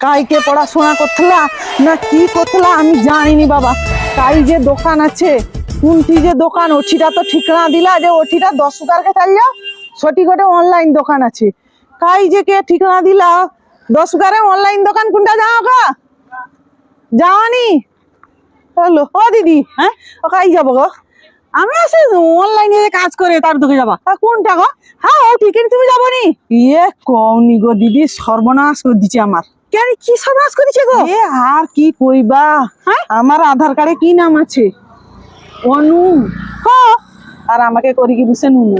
কাইকে পড়াশোনা করতলা না কি করতলা আমি জানিনি বাবা। কাই যে দোকান আছে, কোনটি যে দোকান, ওটিটা তো ঠিকানা দিলা যে ওটিটা দশ টাকার চাল যাও সঠিক ওটা অনলাইন দোকান আছে। কাই যে কে ঠিকানা দিলা, দশ টাকারে অনলাইন দোকান কোনটা যাও গা? যাওয়ানি হ্যালো ও দিদি হ্যাঁ? ও কাই যাব গো? আমি আসে অনলাইনে কাজ করে তার দিকে যাবা। কোনটা গো? হ্যাঁ ও টিকিট তুমি যাব নি ইয়ে কওনি গো দিদি, সর্বনাশ করে দিচ্ছে আমার। কেন কি সর্বনাশ করে দিচ্ছে গো? এ আর কি কইবা? হ্যাঁ? আমার আধার কার্ডে কি নাম আছে? অনু। হ্যাঁ আর আমাকে করি কি বুঝছে নুনু?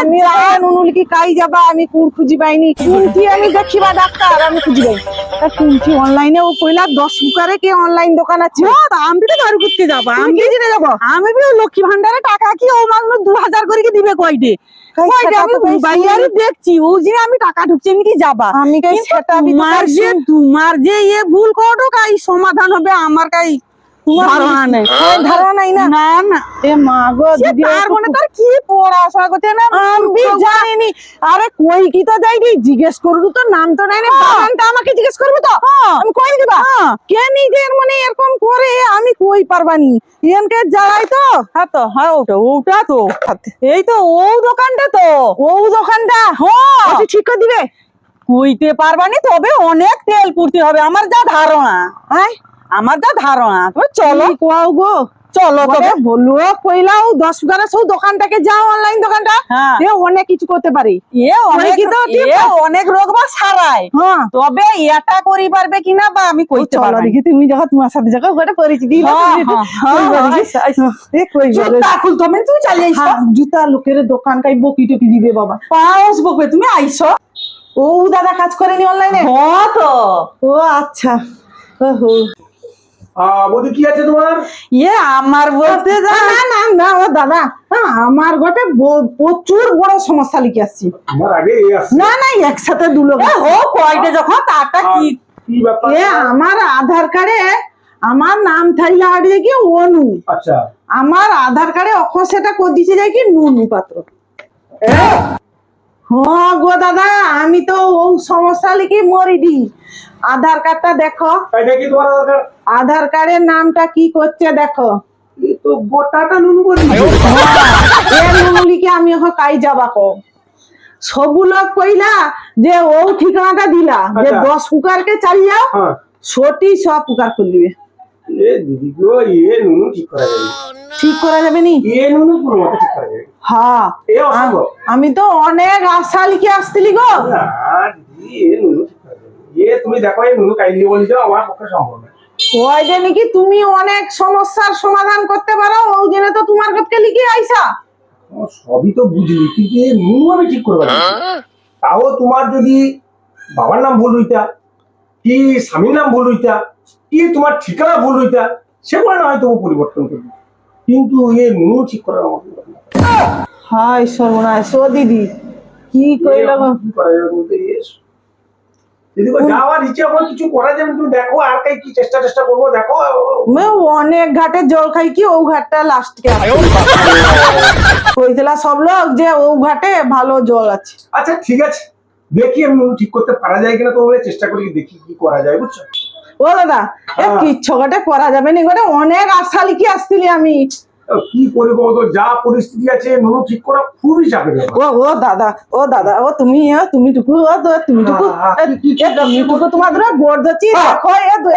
আমি আর নুনু লিখি কাই যাবা? আমি কুড় খুঁজি পাইনি। কোনটি আমি দেখিবা ডাক্তার আমি খুঁজি পাই। তা কোনটি অনলাইনে ও কইলা দশ বুকারে কে অনলাইন দোকান আছে? আমি তো দারু করতে যাব আমি কি জেনে যাব আমি বি লক্ষ্মী ভান্ডারে টাকা কি ও মানুষ দু হাজার করে কি দিবে কয়টে? আমি দেখছি ও যে আমি টাকা ঢুকছি আমি কি যাবা? আমি তোমার যে তোমার যে ইয়ে ভুল করো কাই সমাধান হবে আমার কাই ধারণা নেই। ধারণা নাই না? না না। এ মা গো দিদি তার মানে তার কি পড়াশোনা করতে না? আমি জানিনি। আরে কই কি তো যাইনি জিজ্ঞেস করব তো নাম তো নাই না। বাগানটা আমাকে জিজ্ঞেস করব তো? আমি কই দিবা? কে নিজের মানে এরকম করে আমি কই পারবানি? এনকে জ্বালাই তো। হ্যাঁ তো হ্যাঁ ওটা ওটা তো। এই তো ও দোকানটা তো। ও দোকানটা। হ্যাঁ। ঠিক করে দিবে। কইতে পারবানি তবে অনেক তেল পুড়তে হবে। আমার যা ধারণা। হ্যাঁ আমার যা ধারণা তবে চলো। কোয়াও গো? চলো তবে। বলল কইলাও দশ টাকা সব দোকানটাকে যাও অনলাইন দোকানটা। এ অনেক কিছু করতে পারি। এ অনেক এ অনেক রোগ বা সারায়। তবে এটা করি পারবে কিনা বা আমি কইতে পারব দেখি তুমি যখন তোমার সাথে যখন ওটা পরিচিতি জুতা খুলতো মানে তুমি চালিয়ে আইছো জুতা লোকের দোকান কাই বকি টকি দিবে বাবা। পাঁচ বকবে তুমি আইছো ও দাদা কাজ করেনি অনলাইনে হ্যাঁ তো। ও আচ্ছা। ওহো। কি আছে তোমার? ইয়ে আমার বলতে না না না ও দাদা হ্যাঁ, আমার গোটে প্রচুর বড় সমস্যা লিখে আসছি। আমার আগে না না একসাথে ও কয়টা যখন তারটা কি? এ আমার আধার কার্ডে আমার নাম থাইলা হারিয়ে কি অনু। আচ্ছা। আমার আধার কার্ডে অক্ষর সেটা করে দিছে যায় কি নুনু পাত্র। হ্যাঁ গো দাদা আমি তো ও সমস্যা লিখে মরিডি আধার কার্ডটা দেখো। আধার কার্ডের নামটা কি করছে দেখো। তো গোটাটা নুনু নুনুলিকে আমি এখন কাই কো। সবু লোক কইলা যে ও ঠিকানাটা দিলা যে আচ্ছা। দশ পুকারকে চাল যাও হ্যাঁ। সটি সব পুকার করলিবে এ দিদি গো এ নুনু ঠিক করা যাবে। ঠিক করা যাবে নি? এ নুনু কোনো মতে ঠিক করা যাবে। হ্যাঁ। এ অসম্ভব। আমি তো অনেক আশা লিখে আসছিলি গো। না দিদি এ নুনু ঠিক করা যাবে। এ তুমি দেখো এই নুনু কাইলি বলি যাও আমার পক্ষে সম্ভব না। ওই যে নাকি তুমি অনেক সমস্যার সমাধান করতে পারো ওই জন্য তো তোমার কাছে লিখে আইসা। সবই তো বুঝলি কিন্তু এ নুনু আমি ঠিক করব না। তাও তোমার যদি বাবার নাম ভুল হইতা কি স্বামীর নাম ভুল হইতা কি তোমার ঠিকানা ভুল হইতা? সেগুলো না পরিবর্তন করবে। কিন্তু এ নুনু ঠিক করার আমার। হাই সর্বনাশ ও দিদি কি কইল গো কি করা যাবে বলতে? এস। যদি বা যাওয়ার ইচ্ছে আমার কিছু করা যাবে না, তুমি দেখো আর কাই কি চেষ্টা চেষ্টা করব দেখো। মে অনেক ঘাটে জল খাই কি ও ঘাটটা লাস্ট কে সব লোক যে ও ঘাটে ভালো জল আছে। আচ্ছা ঠিক আছে। দেখি আমি ঠিক করতে পারা যায় কিনা তো বলে চেষ্টা করি দেখি কি করা যায় বুঝছ? ও দাদা এ হ্যাঁ। কিচ্ছু করা যাবে নি অনেক আশা লিখে আসছিলি আমি কি করব? তো যা পরিস্থিতি আছে নুনু ঠিক করা খুবই চাপের ও ও দাদা ও দাদা ও তুমি তুমি টুকু ও তুমি টুকু। হ্যাঁ, হ্যাঁ, এ, এ, তুমি টুকু তোমার ধরে গোড় ধরছি হ্যাঁ। দেখো এ দু-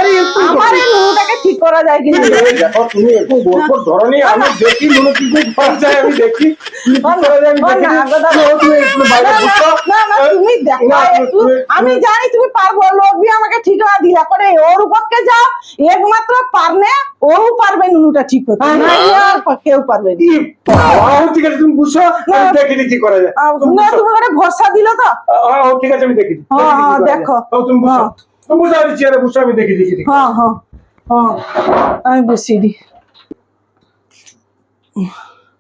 আমার এই নুনুটাকে ঠিক করা যায় কিনা? তুমি একটু গল্পর ধরনি আমি দেখি নুনু কি করা যায় আমি দেখি। কি কি করা যায় আমি ও দেখি না, গো দাদা। নুনু, তুমি একটু বাইরে না, না, বসো। না, না, তুমি দেখো না, একটু। তুমি- আমি জানি তুমি পারব লোক দিয়ে আমাকে ঠিকানা দিলা করে ওর উপরকে যাও। একমাত্র পারনে ও পারবে নুনুটা ঠিক করতে। হ্যাঁ। আর কেউ পারবে না। কি বাবা, ও ঠিক আছে তুমি বুঝছ? আমি না। দেখিনি কি করা যায়। আহ, তুমি না বুঝছ? তুমি একটা ভরসা দিল তো? হ্যাঁ, ঠিক আছে আমি দেখি হ্যাঁ, দেখি হ্যাঁ। দেখো। তুমি বুঝছ? হ্যাঁ। তুমি বুঝো আমি চেয়ারে বুঝছ? আমি দেখি হ্যাঁ হ্যাঁ হ্যাঁ। আমি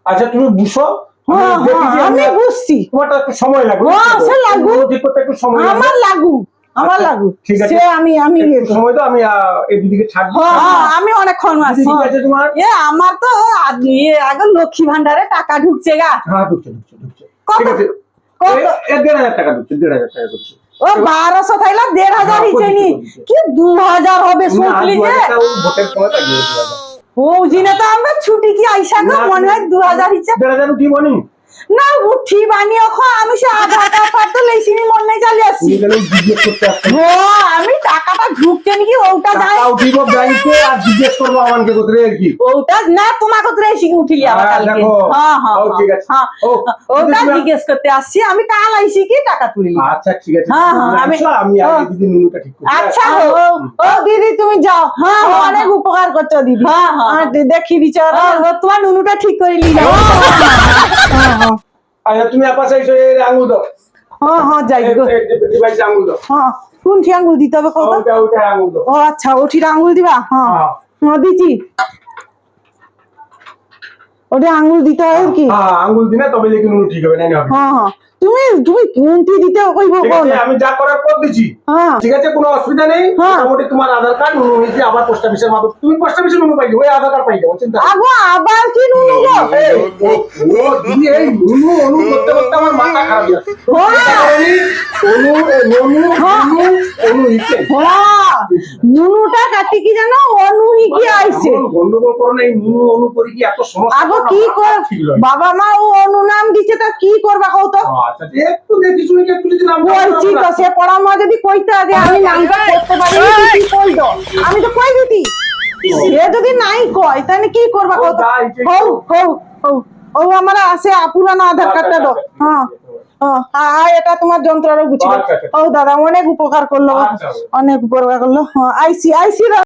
আচ্ছা তুমি বুঝো আমি হ্যাঁ হ্যাঁ বুঝছি। হ্যাঁ, একটু সময় লাগবে। আমার লাগু। আমার আচ্ছা, লাগু ঠিক আছে। সে আমি আমি ইয়ে। সময় তো আমি এই ছাড়বো হ্যাঁ হ্যাঁ, আমি অনেকক্ষণ আছি ঠিক আছে তোমার এ আমার তো ইয়ে আগে লক্ষ্মী ভান্ডারে টাকা ঢুকছে গা হ্যাঁ ঢুকছে ঢুকছে ঢুকছে কত? কত? এ- এ দেড় হাজার টাকা ঢুকছে দেড় হাজার টাকা ঢুকছে ও বারোশো থাইলা দেড় হাজার হ্যাঁ, হিচেনি। কি দু হাজার হবে শুনলি যে। ও জিনে তো আমরা ছুটি কি আইসা গো মনে হয় দু হাজার হিচে দেড় হাজার উঠিবনি না উঠি বানি এখন আমি সে কার্ড ফার্ড তো লেসিনি মনে চালিয়ে আসছি। আমি টাকাটা ঢুকছে নাকি ওটা যাই টাকা উঠিব ব্যাংকে আর জিজ্ঞেস করব আমাকে কোথায় আর কি। ওটা না তোমাকে তো এসে উঠিলি আবার হ্যাঁ, কালকে? দেখো। হ্যাঁ হ্যাঁ ও, ঠিক আছে। হ্যাঁ। ও, ওটা তুমি- জিজ্ঞেস করতে আসছি আমি কাল আইসি কি টাকা তুলিলি? আচ্ছা ঠিক আছে। হ্যাঁ, হ্যাঁ, আমি- আমি আগে হ্যাঁ। দিদি নুনুটা ঠিক করছি। আচ্ছা ও ও দিদি তুমি যাও। হ্যাঁ অনেক উপকার করছ দিদি। হ্যাঁ হ্যাঁ। দেখি বিচার। তোমার নুনুটা ঠিক করে নিল আচ্ছা তুমি আপাশে দাও। হ্যাঁ হ্যাঁ যাই গো। হ্যাঁ কোনটি আঙ্গুল দিতে হবে কত? দাও। ও আচ্ছা ওটির আঙ্গুল দিবা? হ্যাঁ। হ্যাঁ। হ্যাঁ দিচ্ছি। ওটা আঙ্গুল দিতে হয় কি? হ্যাঁ আঙুল দিনে তবে দেখি ঠিক হবে না? হ্যাঁ হ্যাঁ। তুমি তুমি কোনটি দিতে কইব আছে আমি যা করার কর দিচ্ছি হ্যাঁ। ঠিক আছে কোনো অসুবিধা নেই। হ্যাঁ। মোটামুটি তোমার আধার কার্ড নুনু হয়েছে আবার পোস্ট অফিসের মাধ্যমে। তুমি পোস্ট অফিসে নুনু পাই ওই আধার কার্ড পাই যাব চিন্তা আগো আবার কি নুনু গো? ও- ও দিদি এই নুনু অনু করতে করতে আমার মাথা খারাপ হয়ে যাচ্ছে। হ্যাঁ। অনু এ, ননু নুনু অনু হিসে হ্যাঁ। নুনুটা কাটি কি জানো? অনুহি কি আইছে। এমন গন্ডগোল করো না এই নুনু অনু করে কি এত সমস্যা? আগো কি কর বাবা মা ও অনু নাম দিছে তা কি করবা কও তো? আচ্ছা একটু দেখি শুনি একটু যদি নাম বলছি তো সে পড়া মা যদি কইতে আগে আমি নামটা করতে পারি তুই কই দাও আমি তো কই দিতি? সে যদি নাই কয় তাহলে কি করবা? কও তো ও, যাই, হও হও হও ও আমার আছে পুরানো আধার কার্ডটা দাও। হ্যাঁ হ্যাঁ হ্যাঁ, এটা তোমার যন্ত্রটা গুছিয়ে আচ্ছা, আচ্ছা। ও দাদা অনেক উপকার করল। আচ্ছা। অনেক উপকার করল। হ্যাঁ আইসি আইসি